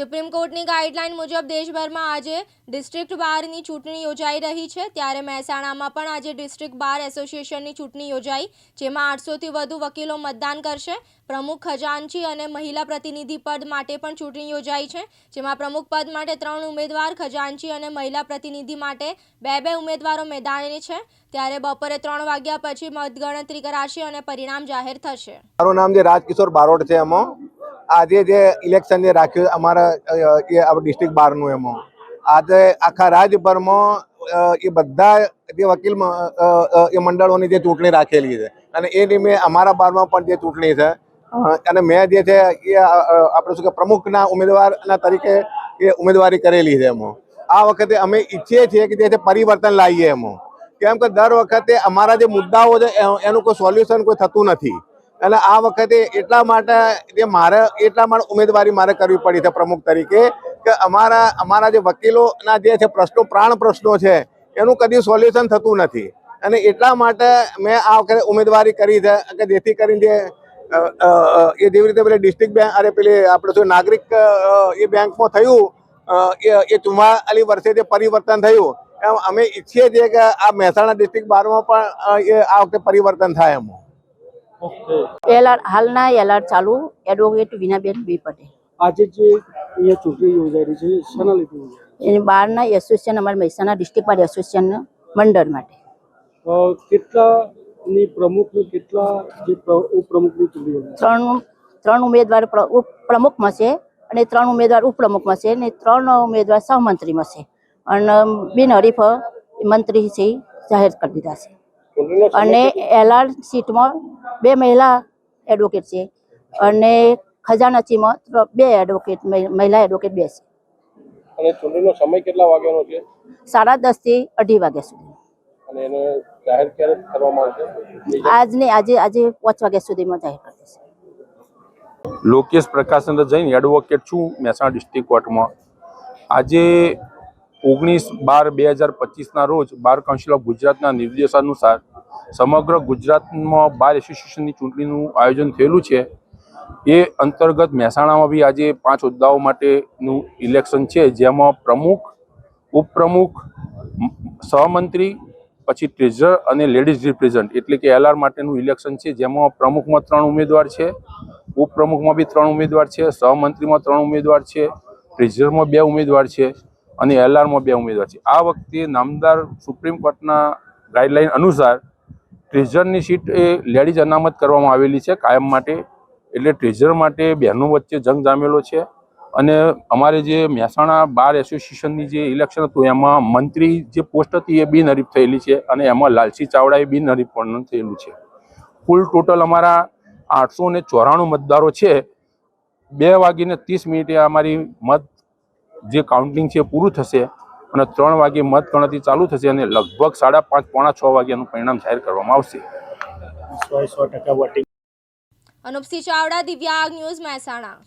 Supreme કોર્ટની guideline મુજબ દેશભરમાં આજે ડિસ્ટ્રિક્ટ બારની ચૂંટણી યોજાઈ રહી છે. ત્યારે મહેસાણામાં પણ આજે ડિસ્ટ્રિક્ટ બાર એસોસિએશનની ચૂંટણી યોજાઈ, જેમાં આઠસોથી વધુ વકીલો મતદાન કરશે. પ્રમુખ ખજાનચી અને મહિલા પ્રતિનિધિ પદ માટે પણ ચૂંટણી યોજાઈ છે, જેમાં પ્રમુખ પદ માટે ત્રણ ઉમેદવાર, ખજાનચી અને મહિલા પ્રતિનિધિ માટે બે બે ઉમેદવારો મેદાને છે. ત્યારે બપોરે ત્રણ વાગ્યા પછી મતગણતરી કરાશે અને પરિણામ જાહેર થશે. મારું નામ જે રાજકિશોર બારોટ છે એમાં. આજે જે ઇલેક્શન જે રાખ્યું, અમારા એ ડિસ્ટ્રિક્ટ બારનું એમાં. આજે આખા રાજ્યભરમાં એ બધા જે વકીલ એ મંડળોની જે ચૂંટણી રાખેલી છે. અને એ નિમે અમારા બારમાં પણ જે ચૂંટણી છે અને મેં જે છે, એ આપણે શું કે પ્રમુખના ઉમેદવારના તરીકે એ ઉમેદવારી કરેલી છે એમાં. આ વખતે અમે ઈચ્છીએ છીએ કે જે છે પરિવર્તન લાવીએ એમાં. કેમ કે દર વખતે અમારા જે મુદ્દાઓ છે એનું કોઈ સોલ્યુશન કોઈ થતું નથી. એટલે આ વખતે એટલા માટે જે મારે એટલા માટે ઉમેદવારી મારે કરવી પડી છે પ્રમુખ તરીકે કે અમારા અમારા જે વકીલોના જે છે પ્રશ્નો, પ્રાણ પ્રશ્નો છે, એનું કદી સોલ્યુશન થતું નથી. અને એટલા માટે મેં આ વખતે ઉમેદવારી કરી છે કે જેથી કરીને જે એ જેવી રીતે પેલી ડિસ્ટ્રિક્ટ બેંક, અરે પેલી આપણે શું નાગરિક એ બેંકમાં થયું એ ચુમ્માલીસ વર્ષે જે પરિવર્તન થયું, એમ અમે ઈચ્છીએ છીએ કે આ મહેસાણા ડિસ્ટ્રિક્ટ બારમાં પણ એ આ વખતે પરિવર્તન થાય એમ. એલઆર હાલના એલઆર ચાલુ. એડવોકેટ વિનાબેન બી પટેલ આજે જે અહીંયા ચૂંટણી યોજાઈ રહી છે શેના લીધે એની બહારના એસોસિએશન અમારા મહેસાણા ડિસ્ટ્રિક્ટ બાર એસોસિએશન મંડળ માટે. કેટલાની પ્રમુખ કેટલા જે પ્ર- ઉપપ્રમુખની ચૂંટણી ત્રણ ત્રણ ઉમેદવાર પ્ર- ઉપપ્રમુખમાં છે અને ત્રણ ઉમેદવાર ઉપપ્રમુખમાં છે અને ત્રણ ઉમેદવાર સહમંત્રીમાં છે. અને બિનહરીફ મંત્રી છે જાહેર કરી દીધા છે. અને એલઆર સીટમાં બે મહિલા એડવોકેટ છે. અને ખજાનાચીમાં બે એડવોકેટ મહિલા એડવોકેટ બે છે. અને ચૂંટણીનો સમય કેટલા વાગ્યાનો છે? સાડા દસથી અઢી વાગ્યા સુધી. અને એને જાહેર ક્યારે કરવામાં આવશે? આજની આજે આજે પાંચ વાગ્યા સુધીમાં જાહેર કરશે લોકેશ પ્રકાશચંદ્ર જૈન એડવોકેટ છું મહેસાણા ડિસ્ટ્રિક્ટ કોર્ટમાં આજે ઓગણીસ બાર બે હજાર પચીસના રોજ બાર કાઉન્સિલ ઓફ ગુજરાતના નિર્દેશાનુસાર સમગ્ર ગુજરાતમાં બાર એસોસિએશનની ચૂંટણીનું આયોજન થયેલું છે. એ અંતર્ગત મહેસાણામાં બી આજે પાંચ હોદ્દાઓ માટેનું ઇલેક્શન છે, જેમાં પ્રમુખ, ઉપપ્રમુખ, સહમંત્રી, પછી ટ્રેઝર અને લેડીઝ રિપ્રેઝન્ટ એટલે કે એલઆર માટેનું ઇલેક્શન છે, જેમાં પ્રમુખમાં ત્રણ ઉમેદવાર છે, ઉપપ્રમુખમાં બી ત્રણ ઉમેદવાર છે, સહમંત્રીમાં ત્રણ ઉમેદવાર છે ટ્રેઝરમાં બે ઉમેદવાર છે. અને એલઆરમાં બે ઉમેદવાર છે. આ વખતે નામદાર સુપ્રીમ કોર્ટના ગાઈડલાઈન અનુસાર ટ્રેઝરની સીટ એ લેડીઝ અનામત કરવામાં આવેલી છે કાયમ માટે. એટલે ટ્રેઝર માટે બહેનો વચ્ચે જંગ જામેલો છે અને અમારે જે મહેસાણા બાર એસોસિએશનની જે ઇલેક્શન હતું, એમાં મંત્રી જે પોસ્ટ હતી એ બિનહરીફ થયેલી છે અને એમાં લાલસી ચાવડાએ બિનહરીફ પણ થયેલું છે. કુલ ટોટલ અમારા આઠસો ને ચોરાણું મતદારો છે. બે વાગીને ત્રીસ મિનિટે અમારી મત જે કાઉન્ટિંગ છે પૂરું થશે અને ત્રણ વાગે મત ગણતરી ચાલુ થશે અને લગભગ સાડા પાંચ પોણા છ વાગ્યાનું પરિણામ જાહેર કરવામાં આવશે. અનુપસિંહ ચાવડા દિવ્યાંગ ન્યૂઝ મહેસાણા.